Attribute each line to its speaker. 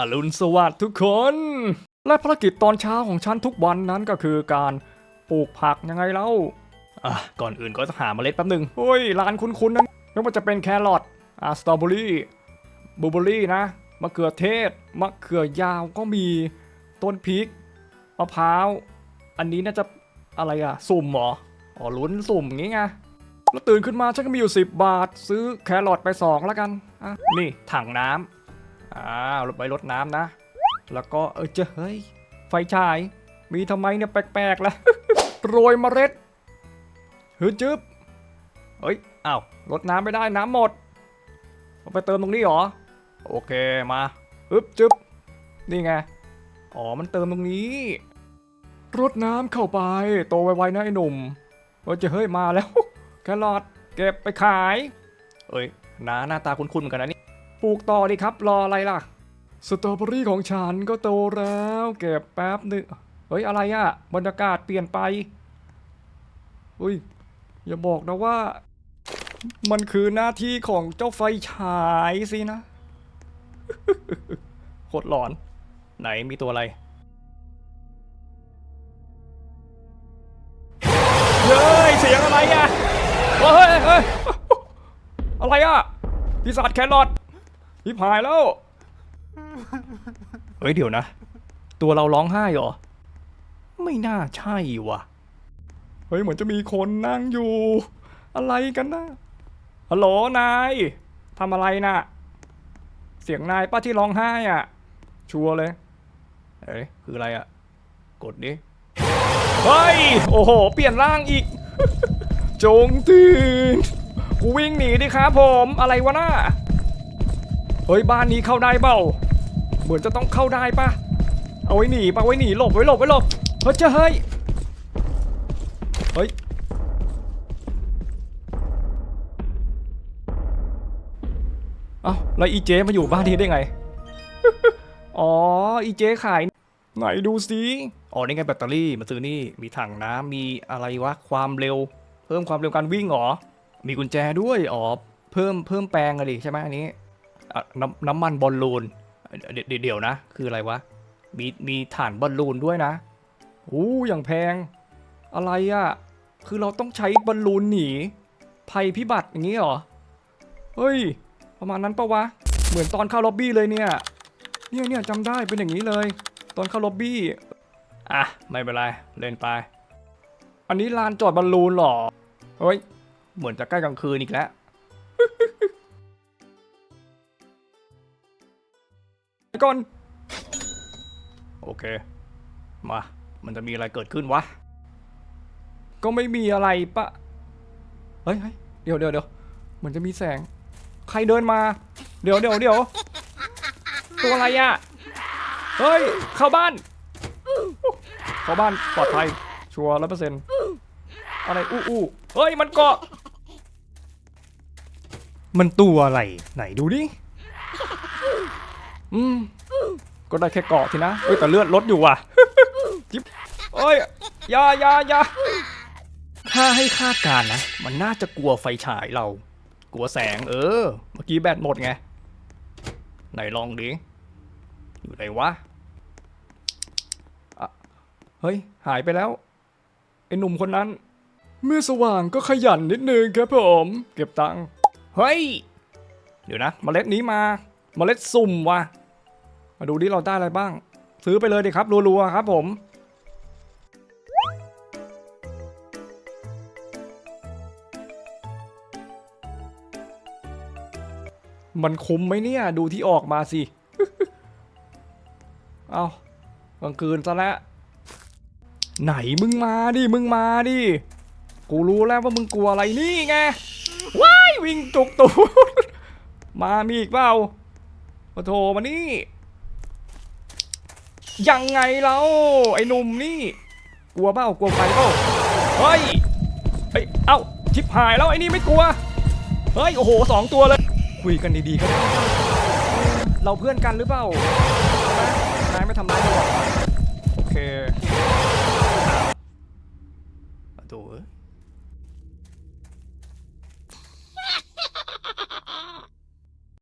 Speaker 1: อรุณสวัสดิ์ทุกคน และภารกิจตอนเช้าของฉันทุกวันนั้นก็คือการปลูกผักยังไงเล่าอะก่อนอื่นก็ต้องหาเมล็ดแป๊บหนึ่งเฮ้ยร้านคุ้นๆนะไม่ว่าจะเป็นแครอทอ่าสตรอเบอรี่บลูเบอรี่นะมะเขือเทศมะเขือยาวก็มีต้นพริกมะพร้าว อันนี้น่าจะอะไรอะสุ่มเหรออ๋อลุ้นสุ่มงี้ไงแล้วตื่นขึ้นมาฉันก็มีอยู่ 10 บาท ซื้อแครอทไป2แล้วกันอะนี่ถังน้ำ อ้าวไปรดน้ำนะ แล้วก็เออเจะเฮ้ย ไฟฉาย มีทำไมเนี่ยแปลกๆแล้วโรยเมล็ดฮึจึ๊บเฮ้ยอ้าวรดน้ำไม่ได้น้ำหมดไปเติมตรงนี้เหรอ โอเคมาฮึบจึ๊บนี่ไง อ๋อมันเติมตรงนี้รดน้ำเข้าไป โตไวๆนะไอ้หนุ่มเออเจะเฮ้ยมาแล้วแครอทเก็บไปขาย เอ้ยนาหน้าตาคุ้นๆเหมือนกันนะนี่ ปลูกต่อดิครับ รออะไรล่ะ สตรอเบอรี่ของฉันก็โตแล้ว เก็บแป๊บหนึงเฮ้ย อะไรอะบรรยากาศเปลี่ยนไป อุ้ย อย่าบอกนะว่า มันคือหน้าที่ของเจ้าไฟฉายสินะ โคตรหลอน ไหนมีตัวอะไรเฮ้ยเสียงอะไรอะเฮ้ยเฮ้ยอะไรอะปีศาจแครอท พิพายแล้ว เฮ้ยเดี๋ยวนะ ตัวเราร้องไห้เหรอ ไม่น่าใช่วะเฮ้ยเหมือนจะมีคนนั่งอยู่ อะไรกันนะฮัลโหลนายทำอะไรน่ะ เสียงนายป้าที่ร้องไห้อะ ชัวร์เลย เอ้ยคืออะไรอะ กดดิ เฮ้ย โอ้โห เปลี่ยนร่างอีก จงตื่นกูวิ่งหนีดิครับผม อะไรวะน่าเฮ้ยบ้านนี้เข้าได้เปล่าเหมือนจะต้องเข้าได้ปะเอาไว้หนีปะไว้หนีหลบไว้หลบไว้หลบเฮ้ยเจ้เฮ้ยเฮ้ยเอ้าแล้วอีเจมาอยู่บ้านนี้ได้ไงอ๋ออีเจขายไหนดูสิอ๋อนี่ไงแบตเตอรี่มาซื้อนี่มีถังน้ำมีอะไรวะความเร็ว เพิ่มความเร็วการวิ่งเหรอมีกุญแจด้วยอ๋อเพิ่มเพิ่มแปลงอะดิใช่ไหมอันนี้ อะน้ำน้ำมันบอลลูนเดี๋ยวเดี๋ยวนะ คืออะไรวะ มีมีฐานบอลลูนด้วยนะอู้อย่างแพง อะไรอะคือเราต้องใช้บอลลูนหนีภัยพิบัติอย่างนี้เหรอ เฮ้ย ประมาณนั้นปะวะ เหมือนตอนเข้าล็อบบี้เลยเนี่ย เนี่ยเนี่ยจำได้เป็นอย่างนี้เลย ตอนเข้าล็อบบี้ อะ ไม่เป็นไร เล่นไป อันนี้ลานจอดบอลลูนหรอ เฮ้ย เหมือนจะใกล้กลางคืนอีกแล้ว ก่อน โอเค มา มันจะมีอะไรเกิดขึ้นวะ ก็ไม่มีอะไรปะ เฮ้ยเฮ้ยเดี๋ยวเดี๋ยวเดี๋ยวเหมือนจะมีแสง ใครเดินมา เดี๋ยวเดี๋ยวเดี๋ยวตัวอะไรอะเฮ้ย เข้าบ้าน เข้าบ้านปลอดภัย ชัวร์ร้อยเปอร์เซ็นต์อะไร อู้อู้เฮ้ย มันเกาะ มันตัวอะไร ไหนดูดิ อืมก็ได้แค่เกาะทีนะเฮ้ยแต่เลือดลดอยู่ว่ะจิ๊บเอ้ยอยาอยาอยาถ้าให้คาดการณ์นะ มันน่าจะกลัวไฟฉายเรา กลัวแสงเออ เมื่อกี้แบตหมดไง ไหนลองดิ อยู่ไหนวะอะเฮ้ย หายไปแล้ว ไอ้หนุ่มคนนั้น เมื่อสว่างก็ขยันนิดนึงครับผม เก็บตังค์ เฮ้ย เดี๋ยวนะเมล็ดนี้มา เมล็ดสุ่มว่ะ มาดูดิเราได้อะไรบ้าง ซื้อไปเลยดิครับรัวๆครับผมมันคุ้มไหมเนี่ย ดูที่ออกมาสิ เอากลางคืนซะแล้ว ไหนมึงมาดิ มึงมาดิ กูรู้แล้วว่ามึงกลัวอะไรนี่ไง ว้าย วิ่งจุกตูดมามีอีกเปล่ามาโทรมานี่ ยังไงเราไอ้หนุ่มนี่ กลัวเปล่ากลัวไฟเปล่าเฮ้ยเฮ้ยเอ้าชิบหายแล้วไอ้นี่ไม่กลัวเฮ้ยโอ้โหสองตัวเลย คุยกันดีๆก็ได้เราเพื่อนกันหรือเปล่าไมนายไม่ทำร้ายเราหรอก